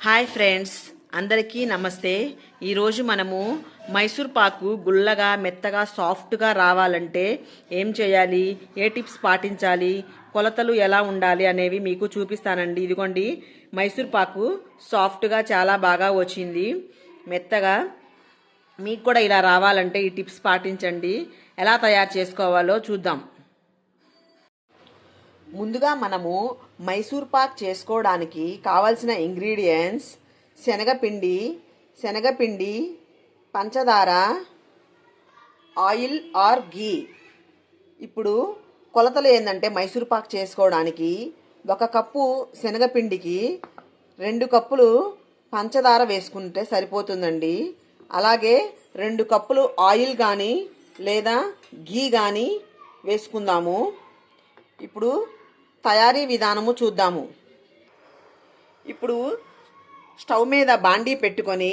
Hi friends అందరికీ నమస్తే. ఈరోజు మనము మైసూర్ పాకు గుల్లగా మెత్తగా సాఫ్ట్గా రావాలంటే ఏం చేయాలి? ఏ టిప్స్ పాటించాలి? కొలతలు ఎలా ఉండాలి అనేవి మీకు చూపిస్తానండి. ఇదిగోండి మైసూర్ పాకు సాఫ్ట్గా చాలా బాగా వచ్చింది. మెత్తగా మీకు కూడా ఇలా రావాలంటే ఈ టిప్స్ పాటించండి. ఎలా తయారు చేసుకోవాలో చూద్దాం. ముందుగా మనము మైసూర్ పాక్ చేసుకోవడానికి కావాల్సిన ఇంగ్రీడియంట్స్ శనగపిండి శనగపిండి పంచదార ఆయిల్ ఆర్ గీ. ఇప్పుడు కొలతలు ఏంటంటే మైసూర్ పాక్ చేసుకోవడానికి ఒక కప్పు శనగపిండికి రెండు కప్పులు పంచదార వేసుకుంటే సరిపోతుందండి. అలాగే రెండు కప్పులు ఆయిల్ కానీ లేదా గీ కానీ వేసుకుందాము. ఇప్పుడు తయారీ విధానము చూద్దాము. ఇప్పుడు స్టవ్ మీద బాండీ పెట్టుకొని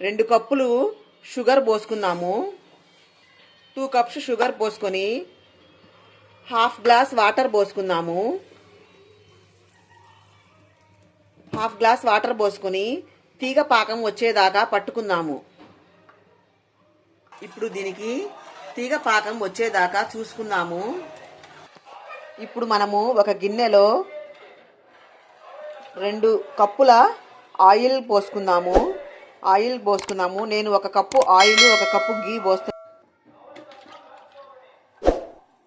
రెండు కప్పులు షుగర్ పోసుకుందాము. టూ కప్స్ షుగర్ పోసుకొని హాఫ్ గ్లాస్ వాటర్ పోసుకుందాము. హాఫ్ గ్లాస్ వాటర్ పోసుకొని తీగ పాకం వచ్చేదాకా పట్టుకుందాము. ఇప్పుడు దీనికి తీగ పాకం వచ్చేదాకా చూసుకుందాము. ఇప్పుడు మనము ఒక గిన్నెలో రెండు కప్పుల ఆయిల్ పోసుకుందాము. ఆయిల్ పోసుకుందాము నేను ఒక కప్పు ఆయిల్ ఒక కప్పు గీ పోస్తా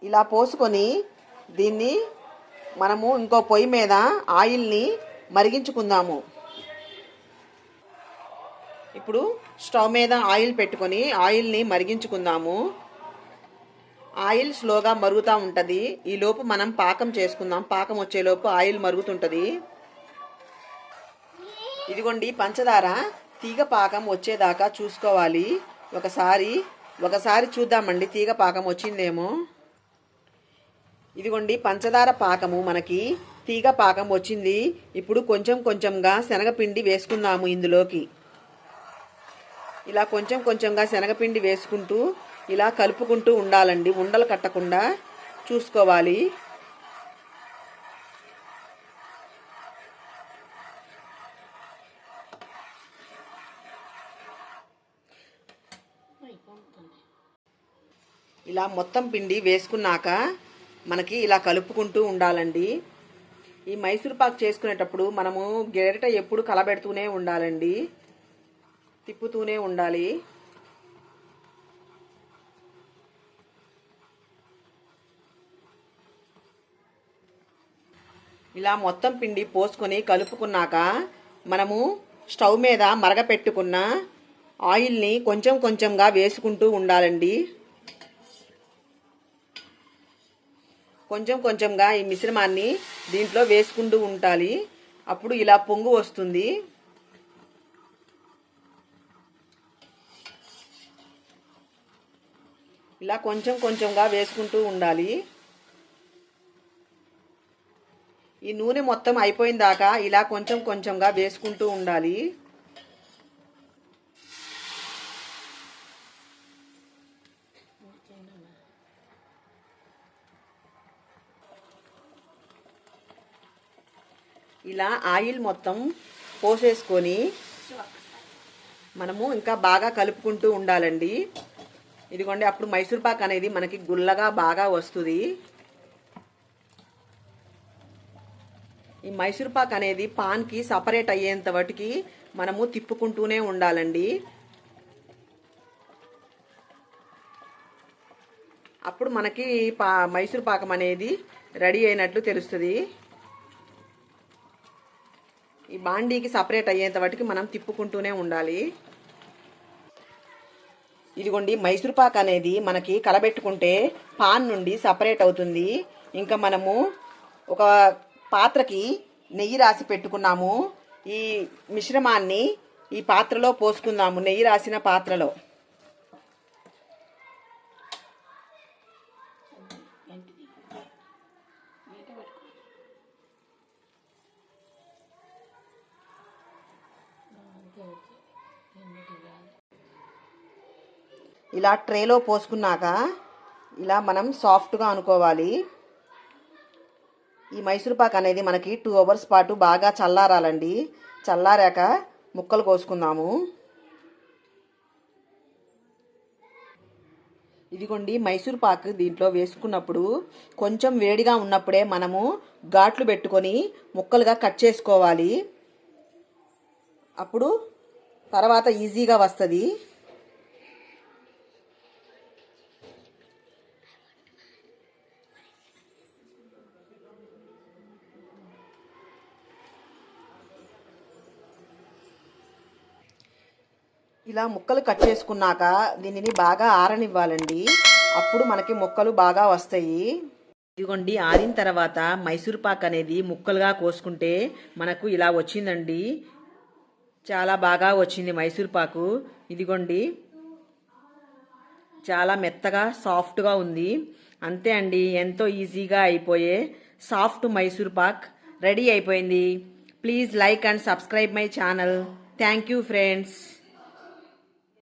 ఇలా పోసుకొని దీన్ని మనము ఇంకో పొయ్యి మీద ఆయిల్ని మరిగించుకుందాము. ఇప్పుడు స్టవ్ మీద ఆయిల్ పెట్టుకొని ఆయిల్ని మరిగించుకుందాము. ఆయిల్ స్లోగా మరుగుతూ ఉంటుంది. ఈలోపు మనం పాకం చేసుకుందాం. పాకం వచ్చేలోపు ఆయిల్ మరుగుతుంటుంది. ఇదిగోండి పంచదార. తీగ పాకం వచ్చేదాకా చూసుకోవాలి. ఒకసారి ఒకసారి చూద్దామండి. తీగ పాకం వచ్చిందేమో. ఇదిగోండి పంచదార పాకము మనకి. తీగ పాకం వచ్చింది. ఇప్పుడు కొంచెం కొంచెంగా శనగపిండి వేసుకుందాము ఇందులోకి. ఇలా కొంచెం కొంచెంగా శనగపిండి వేసుకుంటూ ఇలా కలుపుకుంటూ ఉండాలండి. ఉండలు కట్టకుండా చూసుకోవాలి. ఇలా మొత్తం పిండి వేసుకున్నాక మనకి ఇలా కలుపుకుంటూ ఉండాలండి. ఈ మైసూర్ పాక్ చేసుకునేటప్పుడు మనము గెరట ఎప్పుడు కలబెడుతూనే ఉండాలండి. తిప్పుతూనే ఉండాలి. ఇలా మొత్తం పిండి పోసుకొని కలుపుకున్నాక మనము స్టవ్ మీద మరగపెట్టుకున్న ఆయిల్ని కొంచెం కొంచెంగా వేసుకుంటూ ఉండాలండి. కొంచెం కొంచెంగా ఈ మిశ్రమాన్ని దీంట్లో వేసుకుంటూ ఉండాలి. అప్పుడు ఇలా పొంగు వస్తుంది. ఇలా కొంచెం కొంచెంగా వేసుకుంటూ ఉండాలి. ఈ నూనె మొత్తం అయిపోయిన దాకా ఇలా కొంచెం కొంచెంగా వేసుకుంటూ ఉండాలి. ఇలా ఆయిల్ మొత్తం పోసేసుకొని మనము ఇంకా బాగా కలుపుకుంటూ ఉండాలండి. ఇదిగోండి అప్పుడు మైసూర్ పాక్ అనేది మనకి గుల్లగా బాగా వస్తుంది. ఈ మైసూర్ పాక్ అనేది పాన్కి సపరేట్ అయ్యేంత వాటికి మనము తిప్పుకుంటూనే ఉండాలండి. అప్పుడు మనకి పా మైసూర్ పాకం అనేది రెడీ అయినట్లు తెలుస్తుంది. ఈ బాండీకి సపరేట్ అయ్యేంత వాటికి మనం తిప్పుకుంటూనే ఉండాలి. ఇదిగోండి మైసూర్ పాక్ అనేది మనకి కలబెట్టుకుంటే పాన్ నుండి సపరేట్ అవుతుంది. ఇంకా మనము ఒక పాత్రకి నెయ్యి రాసి పెట్టుకున్నాము. ఈ మిశ్రమాన్ని ఈ పాత్రలో పోసుకుందాము నెయ్యి రాసిన పాత్రలో. ఇలా ట్రేలో పోసుకున్నాక ఇలా మనం సాఫ్ట్గా అనుకోవాలి. ఈ మైసూర్ పాక్ అనేది మనకి టూ అవర్స్ పాటు బాగా చల్లారాలండి. చల్లారాక ముక్కలు కోసుకుందాము. ఇదిగోండి మైసూర్ పాక్ దీంట్లో వేసుకున్నప్పుడు కొంచెం వేడిగా ఉన్నప్పుడే మనము ఘాట్లు పెట్టుకొని ముక్కలుగా కట్ చేసుకోవాలి. అప్పుడు తర్వాత ఈజీగా వస్తుంది. ఇలా ముక్కలు కట్ చేసుకున్నాక దీనిని బాగా ఆరనివ్వాలండి. అప్పుడు మనకి ముక్కలు బాగా వస్తాయి. ఇదిగోండి ఆరిన తర్వాత మైసూర్ పాక్ అనేది ముక్కలుగా కోసుకుంటే మనకు ఇలా వచ్చిందండి. చాలా బాగా వచ్చింది మైసూర్ పాకు. ఇదిగోండి చాలా మెత్తగా సాఫ్ట్గా ఉంది. అంతే అండి ఎంతో ఈజీగా అయిపోయే సాఫ్ట్ మైసూర్ పాక్ రెడీ అయిపోయింది. Please like and subscribe my channel. Thank you friends.